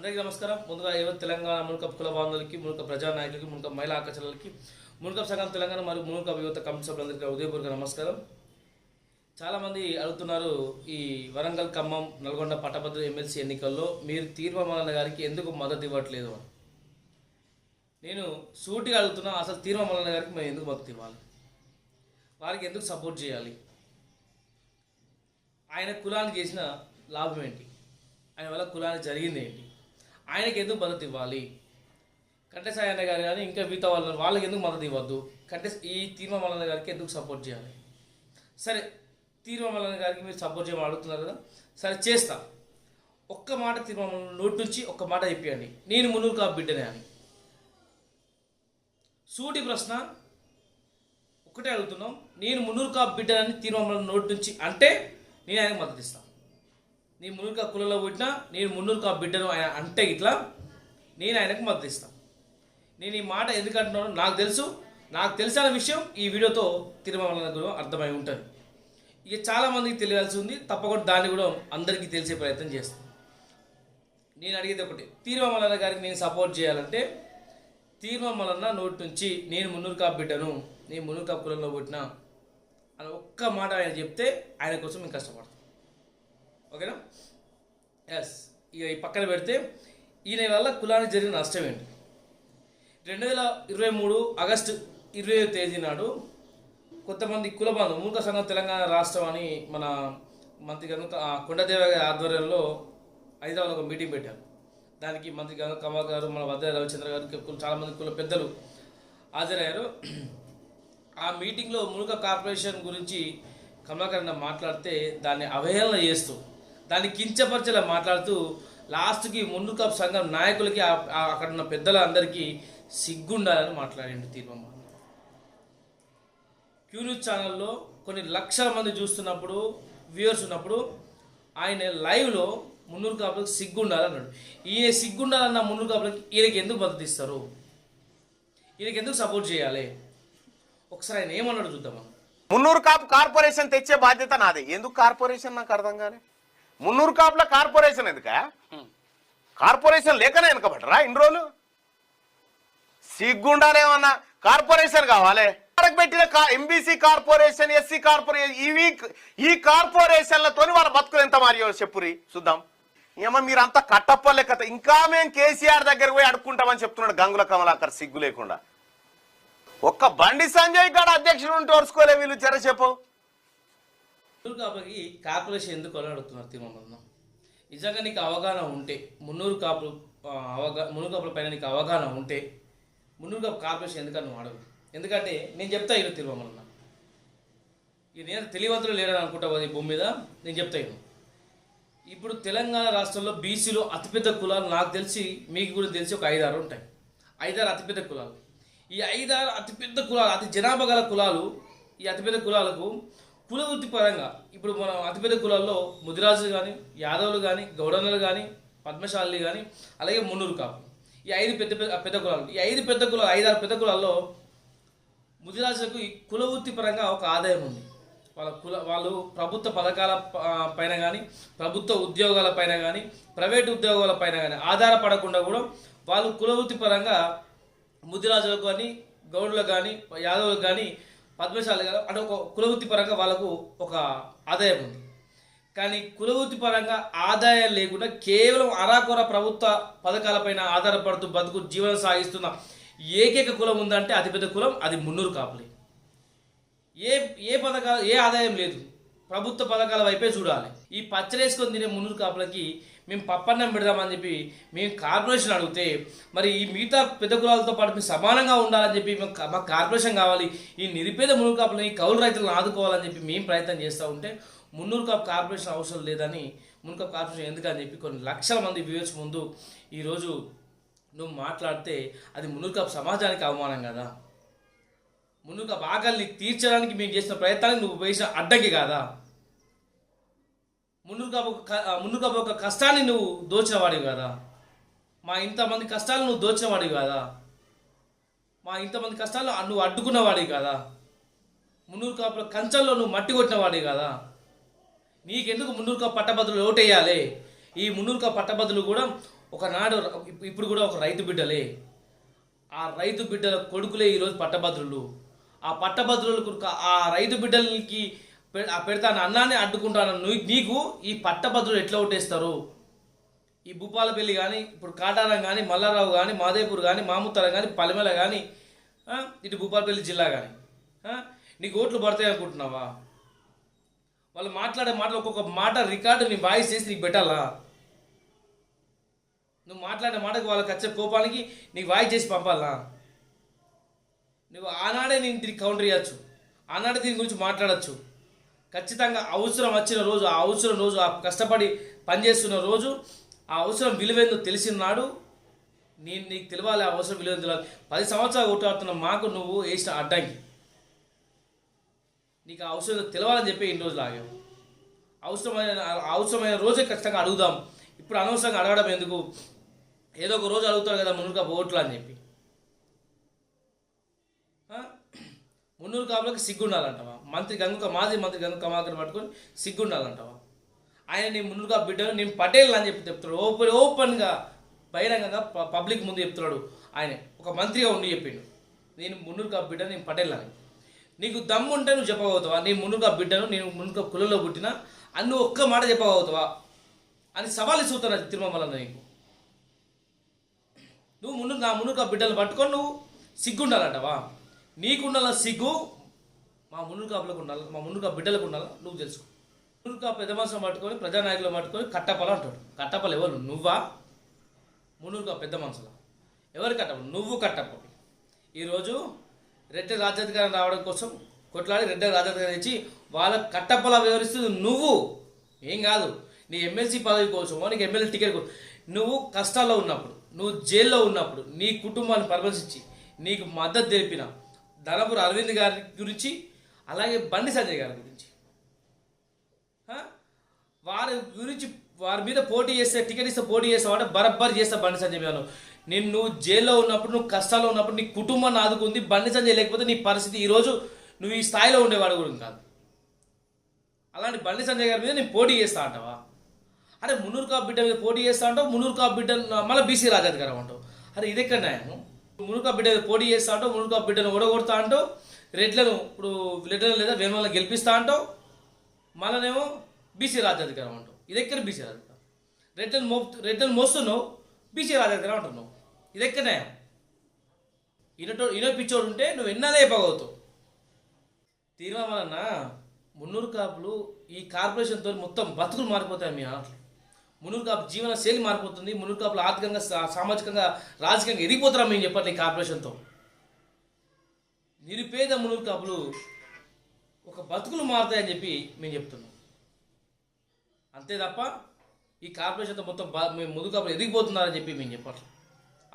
అందరికీ నమస్కారం. ముందుగా ఏవో తెలంగాణ మునుకప్ కుల బాంధవులకి మునుక ప్రజానాయకులకి మునుక మహిళా ఆకర్షణలకి మునుకప్ సంఘం తెలంగాణ మరియు మునుకప్ యువత కమిటీ సభ్యులందరికీ ఉదయపూర్వక నమస్కారం. చాలామంది అడుగుతున్నారు ఈ వరంగల్ ఖమ్మం నల్గొండ పట్టభద్రుల ఎమ్మెల్సీ ఎన్నికల్లో మీరు తీర్మామలన్న గారికి ఎందుకు మద్దతు ఇవ్వట్లేదు? అని నేను సూటిగా అడుగుతున్నా అసలు తీర్మామలన్న గారికి మేము ఎందుకు మద్దతు ఇవ్వాలి? వారికి ఎందుకు సపోర్ట్ చేయాలి? ఆయన కులానికి చేసిన లాభం ఏంటి? ఆయన వల్ల కులానికి జరిగింది ఏంటి? ఆయనకి ఎందుకు మద్దతు ఇవ్వాలి? కంటే సాయి అన్న గారు కానీ ఇంకా మిగతా వాళ్ళ వాళ్ళకి ఎందుకు మద్దతు ఇవ్వద్దు? కంటే ఈ తీర్మామలన్న గారికి ఎందుకు సపోర్ట్ చేయాలి? సరే తీర్మామలన్న గారికి మీరు సపోర్ట్ చేయమని అడుగుతున్నారు కదా? సరే చేస్తా. ఒక్క మాట తీర్మామల నోటి నుంచి ఒక్క మాట చెప్పేయండి. నేను మునూరు కాపు బిడ్డనే అని. సూటి ప్రశ్న ఒకటే అడుగుతున్నాం. నేను మునూరు కాపు బిడ్డనని తీర్మామల నోటి నుంచి అంటే నేను ఆయనకు మద్దతు ఇస్తాను నీ మునుక కులలో పుట్టినా నేను మున్నూరు కా బిడ్డను ఆయన అంటే ఇట్లా నేను ఆయనకు మద్దతు ఇస్తాను నేను ఈ మాట ఎందుకంటున్నానో నాకు తెలుసు. నాకు తెలిసిన విషయం ఈ వీడియోతో తిరుమల అర్థమై ఉంటుంది. ఇక చాలామందికి తెలియాల్సి ఉంది. తప్పకుండా దాన్ని కూడా అందరికీ తెలిసే ప్రయత్నం చేస్తాను నేను అడిగేది ఒకటి తీర్మమలన్న గారికి నేను సపోర్ట్ చేయాలంటే తీర్మమలన్న నోటి నుంచి నేను మున్నూరు కాపు బిడ్డను నేను మున్నూరు కులంలో పుట్టిన అని ఒక్క మాట ఆయన చెప్తే ఆయన కోసం మేము కష్టపడతాం. ఓకేనా? ఎస్ ఇక ఈ పక్కన పెడితే ఈయన వల్ల కులానికి జరిగిన నష్టం ఏంటి? రెండు వేల ఇరవై మూడు ఆగస్టు ఇరవై తేదీ నాడు కొంతమంది కుల బంధు మూక సంఘం తెలంగాణ రాష్ట్రం అని మన మంత్రి గంగ కొండదేవ గారి ఆధ్వర్యంలో హైదరాబాద్ ఒక మీటింగ్ పెట్టారు. దానికి మంత్రి గంగ కమల్ గారు మన వద్ద రవిచంద్ర గారు చాలామంది కుల పెద్దలు హాజరయ్యారు. ఆ మీటింగ్లో మునుక కార్పొరేషన్ గురించి కమలాకరణ మాట్లాడితే దాన్ని అవహేళన చేస్తూ దాన్ని కించపరిచేలా మాట్లాడుతూ లాస్ట్కి మునుక సంఘం నాయకులకి అక్కడ ఉన్న పెద్దలందరికీ సిగ్గుండాలని మాట్లాడిండు తీర్మమ్మ క్యూ న్యూస్ ఛానల్లో కొన్ని లక్షల మంది చూస్తున్నప్పుడు వ్యూవర్స్ ఉన్నప్పుడు ఆయన లైవ్లో మున్నూరు కాపులకు సిగ్గుండాలన్నాడు. ఈయన సిగ్గుండాలన్న మున్నూరు కాపులకి ఈయనకి ఎందుకు మద్దతు ఇస్తారు? ఈయనకి ఎందుకు సపోర్ట్ చేయాలి? ఒకసారి ఆయన ఏమన్నాడు చూద్దామా? మున్నూరు కాపు కార్పొరేషన్ తెచ్చే బాధ్యత నాది. ఎందుకు కార్పొరేషన్ నాకు అర్థం కాలే? మున్నూరు కాపుల కార్పొరేషన్ ఎందుక? కార్పొరేషన్ లేకనే వెనకబడరా ఇన్ని రోజులు? సిగ్గుండాలేమన్నా? కార్పొరేషన్ కావాలి. పెట్టిన ఎంబీసీ కార్పొరేషన్ ఎస్సీ కార్పొరేషన్ ఇవి ఈ కార్పొరేషన్లతోని వాళ్ళ బతుకులు ఎంత మారియో చెప్పురి. చూద్దాం. ఏమో మీరు అంతా కట్టప్పలే కథ ఇంకా మేము కేసీఆర్ దగ్గర పోయి అడుక్కుంటామని చెప్తున్నాడు గంగుల కమలాకర్ సిగ్గు లేకుండా. ఒక్క బండి సంజయ్ గారు అధ్యక్షుడు ఉంటే ఓర్చుకోలే వీళ్ళు చెర చెప్పు కాపులకి కార్పొరేషన్ ఎందుకు అని అడుగుతున్నారు తిరుమల నిజంగా నీకు అవగాహన ఉంటే మున్నూరు కాపులు అవగా మున్నూరు కాపుల పైన నీకు అవగాహన ఉంటే మున్నూరు కాపు కార్పొరేషన్ ఎందుకని నువ్వు అడగు ఎందుకంటే నేను చెప్తా ఇను తిరుమలన్న ఈ నేను తెలివంతులు లేడని అనుకుంటావు ఈ భూమి మీద నేను చెప్తా ఇను. ఇప్పుడు తెలంగాణ రాష్ట్రంలో బీసీలో అతిపెద్ద కులాలు నాకు తెలిసి మీకు కూడా తెలిసి ఒక ఐదారు ఉంటాయి. ఐదారు అతిపెద్ద కులాలు. ఈ ఐదారు అతిపెద్ద కులాలు అతి జనాభా గల కులాలు ఈ అతిపెద్ద కులాలకు కుల వృత్తి పరంగా ఇప్పుడు మనం అతిపెద్ద కులాల్లో ముదిరాజులు కానీ యాదవులు కానీ గౌడనలు కానీ పద్మశాలి కానీ అలాగే మున్నూరు కాపు. ఈ ఐదు పెద్ద పెద్ద పెద్ద కులాలు. ఈ ఐదు పెద్ద కులాలు ఐదారు పెద్ద కులాల్లో ముదిరాజులకు ఈ కుల వృత్తి పరంగా ఒక ఆదాయం ఉంది. వాళ్ళ కుల వాళ్ళు ప్రభుత్వ పథకాల ప- పైన కానీ ప్రభుత్వ ఉద్యోగాల పైన కానీ ప్రైవేట్ ఉద్యోగాల పైన కానీ ఆధారపడకుండా కూడా వాళ్ళు కుల వృత్తి పరంగా ముదిరాజులకు కానీ గౌడులకు కానీ యాదవులకు కానీ పద్మశాలి గారు అంటే ఒక కులవృత్తి పరంగా వాళ్ళకు ఒక ఆదాయం ఉంది. కానీ కులవృత్తి పరంగా ఆదాయం లేకుండా కేవలం అరాకొర ప్రభుత్వ పథకాలపైన ఆధారపడుతూ బతుకు జీవనం సాగిస్తున్న ఏకైక కులం ఉందంటే అతిపెద్ద కులం అది మున్నూరు కాపులే. ఏ ఏ పథకాలు ఏ ఆదాయం లేదు. ప్రభుత్వ పథకాల వైపే చూడాలి. ఈ పచ్చరేసుకొని తినే మున్నూరు కాపులకి మేము పప్పన్నం పెడదామని చెప్పి మేము కార్పొరేషన్ అడిగితే మరి ఈ మిగతా పెద్ద కులాలతో పాటు మేము సమానంగా ఉండాలని చెప్పి మేము మాకు కార్పొరేషన్ కావాలి ఈ నిరుపేద మున్నూరు ఈ కౌలు రైతులను ఆదుకోవాలని చెప్పి మేము ప్రయత్నం చేస్తూ ఉంటే మున్నూరు కాపు కార్పొరేషన్ అవసరం లేదని మున్నూరు కార్పొరేషన్ ఎందుకని చెప్పి కొన్ని లక్షల మంది వ్యూవర్స్ ముందు ఈరోజు నువ్వు మాట్లాడితే అది మున్నూరు కాపు సమాజానికి అవమానం కదా. మునుక ఆకలిని తీర్చడానికి మేము చేసిన ప్రయత్నానికి నువ్వు వేసిన అడ్డకి కాదా. మున్నుక మున్నుక ఒక కష్టాన్ని నువ్వు దోచినవాడివి కదా. మా ఇంతమంది కష్టాలు నువ్వు దోచినవాడివి కదా. మా ఇంతమంది కష్టాలు నువ్వు అడ్డుకున్నవాడివి కదా. మున్నూరు కాపుల కంచంలో నువ్వు మట్టి కొట్టినవాడివి కదా. నీకెందుకు మున్నూరు కాపు పట్టభద్రులు ఓటేయాలి? ఈ మున్నూరు కాపు పట్టభద్రులు కూడా ఒకనాడు ఇప్పుడు కూడా ఒక రైతు బిడ్డలే. ఆ రైతు బిడ్డల కొడుకులే ఈరోజు పట్టభద్రులు. ఆ పట్టభద్రులకు ఆ రైతు బిడ్డలకి పెడతాను అన్నాన్ని అడ్డుకుంటాను. నీకు ఈ పట్టభద్రులు ఎట్లా ఓటేస్తారు? ఈ భూపాలపల్లి కానీ ఇప్పుడు కాటారం కానీ మల్లారావు కానీ మాదేపూర్ కానీ మాముత్తరం కానీ పలిమెల కానీ ఇటు భూపాలపల్లి జిల్లా కానీ నీకు ఓట్లు పడతాయి అనుకుంటున్నావా? వాళ్ళు మాట్లాడే మాటలు ఒక్కొక్క మాట రికార్డు నీ వాయిస్ చేసి నీకు పెట్టాలా? నువ్వు మాట్లాడే మాటకు వాళ్ళకి వచ్చే కోపానికి నీకు వాయిస్ చేసి పంపాలా? నువ్వు ఆనాడే నేను దీనికి కౌంటర్ ఇవ్వచ్చు ఆనాడే దీని గురించి మాట్లాడచ్చు. ఖచ్చితంగా అవసరం వచ్చిన రోజు ఆ అవసరం రోజు ఆ కష్టపడి పనిచేస్తున్న రోజు ఆ అవసరం విలువేందో తెలిసినాడు. నేను నీకు తెలియాలి ఆ అవసరం విలువేందో తెలియాలి పది సంవత్సరాలు కొట్టాడుతున్న మాకు నువ్వు వేసిన అడ్డంకి. నీకు ఆ అవసరం తెలియాలని చెప్పి ఇన్ని రోజులు ఆగావు? అవసరమైన అవసరమైన రోజే ఖచ్చితంగా అడుగుదాం. ఇప్పుడు అనవసరంగా అడగడం ఎందుకు? ఏదో ఒక రోజు అడుగుతారు కదా మునుగా ఓట్లు అని చెప్పి. మున్నూరు కాపులకు సిగ్గుండాలంటావా? మంత్రి గంగుక మాజీ మంత్రి గంగుక కమాకర్ పట్టుకొని సిగ్గుండాలంటావా? ఆయన నీ ముందుగా బిడ్డను నేను పటేల్ అని చెప్పి చెప్తున్నాడు. ఓపెన్ ఓపెన్గా బహిరంగంగా పబ్లిక్ ముందు చెప్తున్నాడు ఆయన. ఒక మంత్రిగా ఉండి చెప్పిండు. నేను మున్నూరుగా బిడ్డ నేను పటేల్ అని నీకు దమ్ము ఉంటే నువ్వు చెప్పగలుగుతావా? నేను మునుగా బిడ్డను నేను మునుగా కులంలో పుట్టిన అన్ను ఒక్క మాట చెప్పగలుగుతావా? అని సవాల్ ఇస్తున్నా తిరుమల నీకు. నువ్వు ముందు నా మునుగా బిడ్డలు పట్టుకొని నువ్వు సిగ్గుండాలంటవా? నీకుండాల సిగ్గు మా మునుగాపులకు ఉండాలి? మా మునుగా బిడ్డలకు ఉండాలి? నువ్వు తెలుసుకో. మునుగా పెద్ద మనుషులను పట్టుకొని ప్రజానాయకులు పట్టుకొని కట్టపల అంటాడు. కట్టపలు ఎవరు? నువ్వా? మునుగా పెద్ద మనసులో ఎవరు కట్టపలు నువ్వు కట్టపలు ఈరోజు రెడ్డి రాజ్యాధికారం రావడం కోసం కొట్లాడి రెడ్డి రాజ్యాధికారం ఇచ్చి వాళ్ళ కట్టపల వివరిస్తుంది నువ్వు. ఏం కాదు. నీ ఎమ్మెల్సీ పదవి కోసమో నీకు ఎమ్మెల్యే టికెట్ కోసం నువ్వు కష్టాల్లో ఉన్నప్పుడు నువ్వు జైల్లో ఉన్నప్పుడు నీ కుటుంబాన్ని పరామర్శించి నీకు మద్దతు తెలిపిన ధనపుర అరవింద్ గారి గురించి అలాగే బండి సంజయ్ గారి గురించి. వారి గురించి వారి మీద పోటీ చేస్తే టికెట్ ఇస్తే పోటీ చేస్తావంటే బరబ్బర్ చేస్తా బండి సంజయ్ గారు. నేను నువ్వు జైల్లో ఉన్నప్పుడు నువ్వు కష్టాల్లో ఉన్నప్పుడు నీ కుటుంబాన్ని ఆదుకుంది బండి సంజయ్ లేకపోతే నీ పరిస్థితి ఈరోజు నువ్వు ఈ స్థాయిలో ఉండేవాడు కూడా కాదు. అలాంటి బండి సంజయ్ గారి మీద నేను పోటీ చేస్తా అంటావా? అరే మునూరు కాపు బిడ్డ మీద పోటీ చేస్తా అంటావు మున్నూరు కాపు బిడ్డ మళ్ళీ బీసీ రాజాధికారం అంటావు. అరే ఇది ఎక్కడ న్యాయం కాపు బిడ్డ పోటీ చేస్తా అంటావు మున్నూరు కాపు బిడ్డను ఓడగొడతా అంటావు రెడ్లను ఇప్పుడు రెడ్లను లేదా వేమలను గెలిపిస్తా అంటావు మళ్ళనేమో బీసీ రాజ్యాధికారం అంటావు. ఇది ఎక్కడ బీసీ రాజ్యాధికారం రెడ్లను మో రెడ్లను మోస్తున్నావు బీసీ రాజ్యాధికారం అంటున్నావు. ఇది ఎక్కడ న్యాయం? ఇనటో ఇనో పిచ్చోడు ఉంటే నువ్వు ఎన్నదే చెప్పగలుగుతావు తీర్మానం మున్నూరు కాపులు ఈ కార్పొరేషన్తో మొత్తం బతుకులు మారిపోతాయి మీ ఆటలు. మున్నూరు కాపు జీవన శైలి మారిపోతుంది మున్నూరు కాపులు ఆర్థికంగా సామాజికంగా రాజకీయంగా ఎదిగిపోతారా మేము చెప్పండి ఈ కార్పొరేషన్తో నిరుపేద మున్నూరు కాపులు ఒక బతుకులు మారుతాయని చెప్పి మేము చెప్తున్నాం. అంతే తప్ప ఈ కార్పొరేషన్తో మొత్తం మేము ముందు కాపులు ఎదిగిపోతున్నారని చెప్పి మేము చెప్పట్లేదు.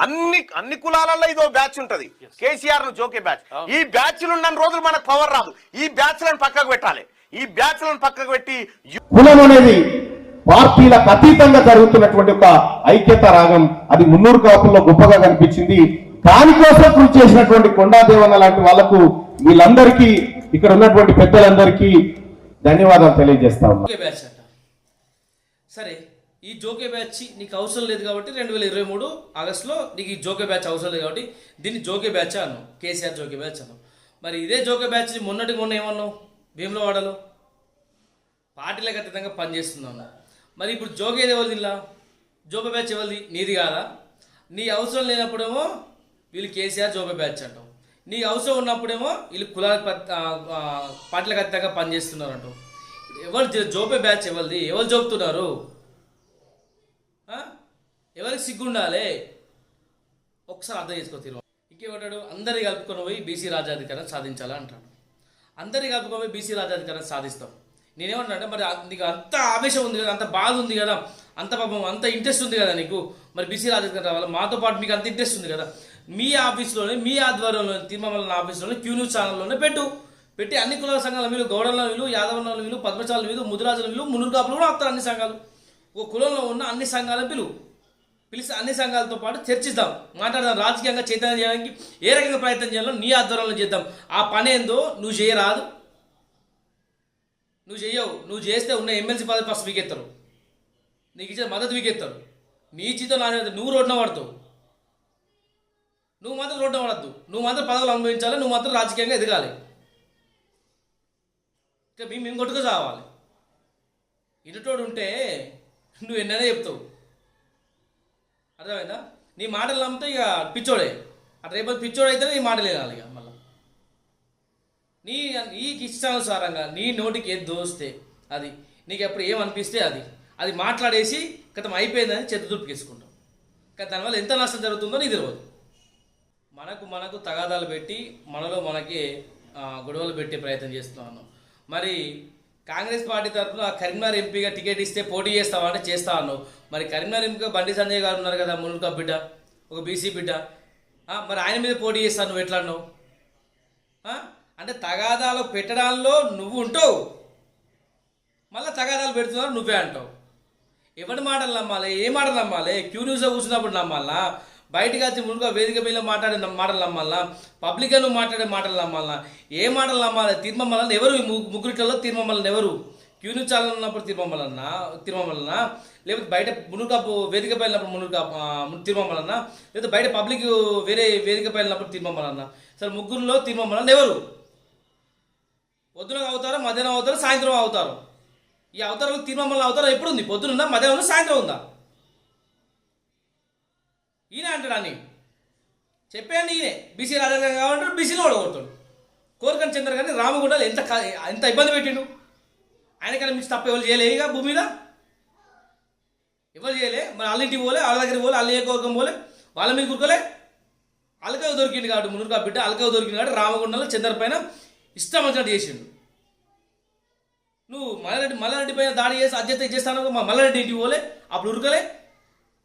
అన్ని అన్ని కులాలలో ఇదో బ్యాచ్ ఉంటది. కేసీఆర్ను జోకే బ్యాచ్. ఈ బ్యాచ్ ఉన్న రోజులు మనకు పవర్ రాదు. ఈ బ్యాచ్లను పక్కకు పెట్టాలి. ఈ బ్యాచ్లను పక్కకు పెట్టి కులం అనేది పార్టీలకు అతీతంగా జరుగుతున్నటువంటి ఒక ఐక్యత రాగం అది మున్నూరు కాపుల్లో గొప్పగా కనిపించింది. దానికోసం కృషి చేసినటువంటి కొండాదేవన్న లాంటి వాళ్ళకు వీళ్ళందరికీ ఇక్కడ ఉన్నటువంటి పెద్దలందరికీ ధన్యవాదాలు తెలియజేస్తా ఉన్నా. బ్యాచ్ అంట. సరే ఈ జోకే బ్యాచ్ నీకు అవసరం లేదు కాబట్టి రెండు వేల ఇరవై మూడు ఆగస్టులో నీకు ఈ జోకే బ్యాచ్ అవసరం లేదు కాబట్టి దీన్ని జోకే బ్యాచ్ అన్నావు. కేసీఆర్ జోకే బ్యాచ్ అన్నావు. మరి ఇదే జోకే బ్యాచ్ మొన్నటి మొన్న ఏమన్నావు? భీమలవాడలో? పార్టీలకు అతీతంగా పనిచేస్తున్నావు మరి ఇప్పుడు జోకేది ఎవరిది ఇలా జోకే బ్యాచ్ ఎవరిది? నీది కాదా? నీ అవసరం లేనప్పుడేమో వీళ్ళు కేసీఆర్ జోబే బ్యాచ్ అంటాం. నీ అవసరం ఉన్నప్పుడేమో వీళ్ళు కులాల పత్- ఆ, పార్టీలకు అతీతంగా పనిచేస్తున్నారు అంటావు ఎవరు జోబే బ్యాచ్ ఎవరిది? ఎవరు జోపుతున్నారు? ఎవరికి సిగ్గుండాలి? ఒకసారి అర్థం చేసుకో తీరు. ఇంకేమంటాడు? అందరి కలుపుకొని పోయి బీసీ రాజ్యాధికారం సాధించాలా అంటాడు. అందరి కలుపుకొని పోయి బీసీ రాజ్యాధికారం సాధిస్తాం. నేనేమంటానంటే మరి నీకు అంత ఆవేశం ఉంది కదా అంత బాధ ఉంది కదా అంత పాపం అంత ఇంట్రెస్ట్ ఉంది కదా నీకు? మరి బీసీ రాజకీయ రావాలి? మాతో పాటు మీకు అంత ఇంట్రెస్ట్ ఉంది కదా? మీ ఆఫీస్లోనే మీ ఆధ్వర్యంలో తిరుమల ఆఫీస్లోనే క్యూ న్యూస్ ఛానల్లోనే పెట్టు. పెట్టి అన్ని కులాల సంఘాల వీళ్ళు గౌడల వీళ్ళు యాదవల వీళ్ళు పద్మచాల వీళ్ళు ముదిరాజుల వీళ్ళు మునుగు కూడా వస్తారు అన్ని సంఘాలు. ఒక కులంలో ఉన్న అన్ని సంఘాల పిలువు. పిలిచి అన్ని సంఘాలతో పాటు చర్చిద్దాం. మాట్లాడదాం. రాజకీయంగా చైతన్యం చేయడానికి ఏ రకంగా ప్రయత్నం చేయాలో నీ ఆధ్వర్యంలో చేద్దాం. ఆ పని ఏందో నువ్వు చేయరాదు. నువ్వు చెయ్యవు. నువ్వు చేస్తే ఉన్న ఎమ్మెల్సీ పదవి ఫస్ట్ వీకెత్తారు నీకు ఇచ్చే మద్దతు వీకెత్తారు. నీ జీతం నా నువ్వు రోడ్డున పడతావు. నువ్వు మాత్రం రోడ్డున పడద్దు. నువ్వు మాత్రం పదవులు అనుభవించాలి నువ్వు మాత్రం రాజకీయంగా ఎదగాలి. ఇంకా మేము మేము కొట్టుకు చావాలి. ఇటుటోడు ఉంటే నువ్వు ఎన్నైనా చెప్తావు. అర్థమైందా? నీ మాటలు నమ్మితే ఇక పిచ్చోడే. అటు రేపు పిచ్చోడు అయితే నీ మాటలు వినాలి ఇక మళ్ళీ. నీ నీకు ఇష్టానుసారంగా నీ నోటికి ఏది దోస్తే అది. నీకు ఎప్పుడు ఏమనిపిస్తే అది. అది మాట్లాడేసి గతం అయిపోయిందని చేతి దుడిపేసుకుంటాం కానీ దానివల్ల ఎంత నష్టం జరుగుతుందో నీకు తెలియదు మనకు మనకు తగాదాలు పెట్టి మనలో మనకి గొడవలు పెట్టే ప్రయత్నం చేస్తున్నాను. మరి కాంగ్రెస్ పార్టీ తరఫున కరీంనగర్ ఎంపీగా టికెట్ ఇస్తే పోటీ చేస్తావా అంటే చేస్తా అన్నావు. మరి కరీంనగర్ ఎంపీగా బండి సంజయ్ గారు ఉన్నారు కదా మునుక బిడ్డ ఒక బీసీ బిడ్డ. మరి ఆయన మీద పోటీ చేస్తాను నువ్వు ఎట్లా అన్నావు? అంటే తగాదాలు పెట్టడంలో నువ్వు ఉంటావు. మళ్ళీ తగాదాలు పెడుతున్నారు నువ్వే అంటావు. ఎవరి మాటలు నమ్మాలి? ఏ మాటలు నమ్మాలి? క్యూ న్యూస్లో కూర్చున్నప్పుడు నమ్మాలా? బయటకు వచ్చి ముందుగా వేదిక మీద మాట్లాడే మాటలు నమ్మాలా? పబ్లికన్ మాట్లాడే మాటలు నమ్మాలా? ఏ మాటలు నమ్మాలి? తిరుమమ్మలని ఎవరు? ముగ్గురిట్లలో ము- తిరుమమ్మలని ఎవరు? క్యూ న్యూస్ ఛానల్ ఉన్నప్పుడు తిరుమమ్మలన్నా తిరుమమ్మలన్నా లేకపోతే బయట మునుకాపు వేదిక పైనప్పుడు వెళ్ళినప్పుడు మునుకా తిరుమమ్మలన్నా లేకపోతే బయట పబ్లిక్ వేరే వేదిక పైనప్పుడు వెళ్ళినప్పుడు తిరుమమ్మలన్నా సరే ముగ్గురులో తిరుమమ్మలని ఎవరు? పొద్దున అవుతారు మధ్యాహ్నం అవుతారు సాయంత్రం అవుతారు ఈ అవతారాలు తిరుమల అవతారం ఎప్పుడు ఉంది? పొద్దున ఉందా? మధ్యాహ్నం ఉందా? సాయంత్రం ఉందా? ఈయన అంటాడు అని చెప్పాను ఈయనే. బీసీ రాజాగారు కావాలంటాడు బీసీలో ఓడగొడతాడు కోరికని చంద్ర కానీ రామగుండలు ఎంత ఎంత ఇబ్బంది పెట్టిండు? ఆయనకన్నా మించి తప్ప ఎవరు చేయలేగా భూమి మీద? ఎవరు చేయలే? మరి వాళ్ళ ఇంటికి పోలే వాళ్ళ దగ్గరికి పోలే వాళ్ళ ఏ కోరికం పోలే వాళ్ళ మీద కురుకోలే? అలకవ దొరికింది కాబట్టి మునుగా బిడ్డ అలకవ దొరికింది కాబట్టి రామగుండంలో చంద్ర పైన ఇష్టం వచ్చినట్టు చేసిండు. నువ్వు మల్లారెడ్డి మల్లారెడ్డి పైన దాడి చేసి అధ్యత చేస్తాను మా మల్లారెడ్డి ఇంటికి పోలే అప్పుడు ఉరకలే.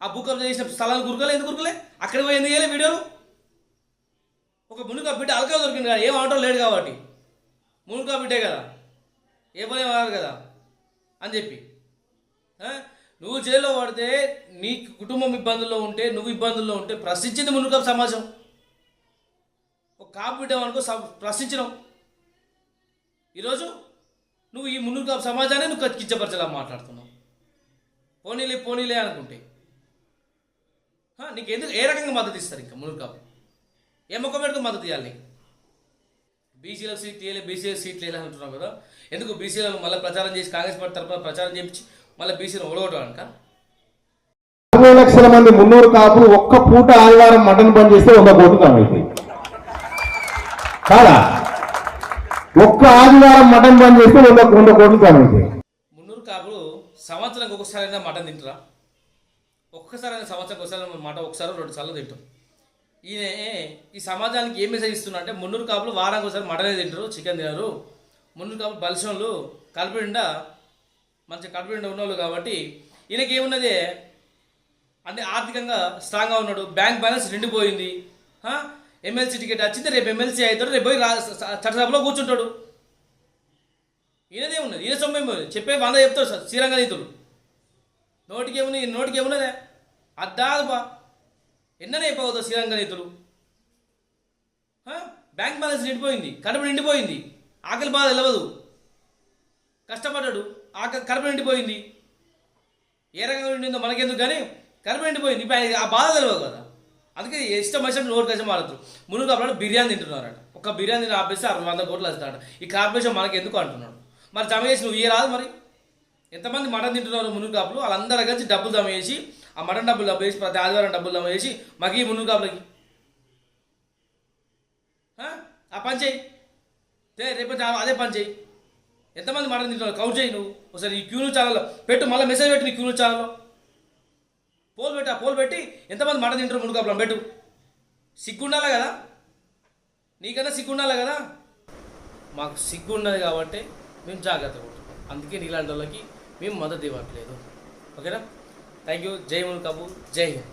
ఆ భూకంపం చేసిన స్థలానికి ఉరకలే ఎందుకు ఉరకలే? అక్కడ పోయి ఎందుకు చేయలే వీడియోలు? ఒక మునుగా బిడ్డ అలకా దొరికింది కదా ఏం ఆటో లేడు కాబట్టి. మునుగా బిడ్డే కదా. ఏ పని కాదు కదా? అని చెప్పి. నువ్వు జైల్లో పడితే నీ కుటుంబం ఇబ్బందుల్లో ఉంటే నువ్వు ఇబ్బందుల్లో ఉంటే ప్రశ్నించింది మునుగా సమాజం. ఒక కాపు బిడ్డ అనుకో ప్రశ్నించినావు ఈరోజు నువ్వు ఈ మునుగు సమాజాన్ని నువ్వు కిచ్చపరచలా మాట్లాడుతున్నావు. పోనీలే పోనీలే అనుకుంటే. నీకు ఎందుకు ఏ రకంగా మద్దతు ఇస్తారు ఇంకా మునుగు కాపు? ఏ మొక్క పెట్టుకు మద్దతు ఇవ్వాలి నీకు? సీట్లు వేయలే బీసీలో సీట్లు వేయాలి అంటున్నావు కదా. ఎందుకు బీసీలను మళ్ళీ ప్రచారం చేసి కాంగ్రెస్ పార్టీ తరఫున ప్రచారం చేయించి మళ్ళీ బీసీలో ఓడగొట్టడానిక? అరవై లక్షల మంది మున్నూరు కాపులు ఒక్క పూట ఆదివారం మటన్ పని చేస్తే ఒక కోట్లు కమైతాయి కాదా? ఒక్క ఆదివారం మటన్ బంద్ చేస్తే వంద వంద కోట్లు కమైతాయి మున్నూరు కాపులు సంవత్సరానికి ఒకసారైనా మటన్ తింటారా? ఒక్కసారైనా సంవత్సరానికి ఒకసారి మాట ఒకసారి రెండు సార్లు తింటాం. ఈయన ఈ సమాజానికి ఏం మెసేజ్ ఇస్తున్నా అంటే మున్నూరు కాపులు వారానికి ఒకసారి మటనే తింటారు చికెన్ తినరు. మున్నూరు కాపులు బలిసోళ్ళు కడుపు మంచి కడుపు ఉన్నోళ్ళు కాబట్టి ఈయనకి ఏమున్నది? అంటే ఆర్థికంగా స్ట్రాంగ్గా ఉన్నాడు బ్యాంక్ బ్యాలెన్స్ నిండిపోయింది. ఎమ్మెల్సీ టికెట్ వచ్చింది రేపు ఎమ్మెల్సీ అవుతాడు రేపు పోయి చట్టసభలో కూర్చుంటాడు. ఈయనదే ఉన్నది ఈయన సొమ్మే చెప్పే వంద చెప్తాడు సార్ శ్రీరంగ నీతులు. నోటికి ఏమున్నాయి నోటికి ఏమున్నదే అద్దాదు ఎన్ననే అయిపోతుంది శ్రీరంగ నీతులు? బ్యాంక్ బ్యాలెన్స్ నిండిపోయింది కడుపు నిండిపోయింది ఆకలి బాధ వెళ్ళవదు కష్టపడ్డాడు ఆకలి కడుపు నిండిపోయింది. ఏ రకంగా ఉండిందో మనకెందుకు కానీ కడుపు నిండిపోయింది. ఇప్పుడు ఆ బాధ తెలియదు కదా. అందుకే ఇష్టం వచ్చిన నోరు కలిసి మారుతారు మునుగు కాబట్టి బిర్యానీ తింటున్నారట. ఒక బిర్యానీ తిని అరవై వంద కోట్లు వస్తాడు ఈ కార్పొరేషన్ మనకి ఎందుకు అంటున్నాడు? మరి జమ చేసి నువ్వు ఇయ్యరాదు మరి? ఎంతమంది మటన్ తింటున్నారు మునుగు కాపులు? వాళ్ళందరూ కలిసి డబ్బులు జమ చేసి ఆ మటన్ డబ్బులు డబ్బు చేసి ప్రతి ఆదివారం డబ్బులు జమ చేసి మాకు ఈ మునుగు కాపులకి. ఆ? పని చేయి. రేపు అదే పని చేయి. ఎంతమంది మటన్ తింటున్నారు? కౌంట్ చేయి నువ్వు. ఒకసారి ఈ క్యూను ఛానల్లో పెట్టు మళ్ళీ మెసేజ్ పెట్టు నీ క్యూను ఛానల్లో. పోల్ పెట్టి ఆ పోల్ పెట్టి ఎంతమంది మటన్ తింటారు మునుగు కాపులం పెట్టు సిగ్గుండాలా కదా? నీకన్నా సిగ్గుండాలా కదా? మాకు సిగ్గున్నది కాబట్టి మేము జాగ్రత్త పడుతున్నాం అందుకే నీలాంటి వాళ్ళకి మేము మద్దతు ఇవ్వట్లేదు. ఓకేనా? థ్యాంక్ యూ జై మును కబు జై హింద్.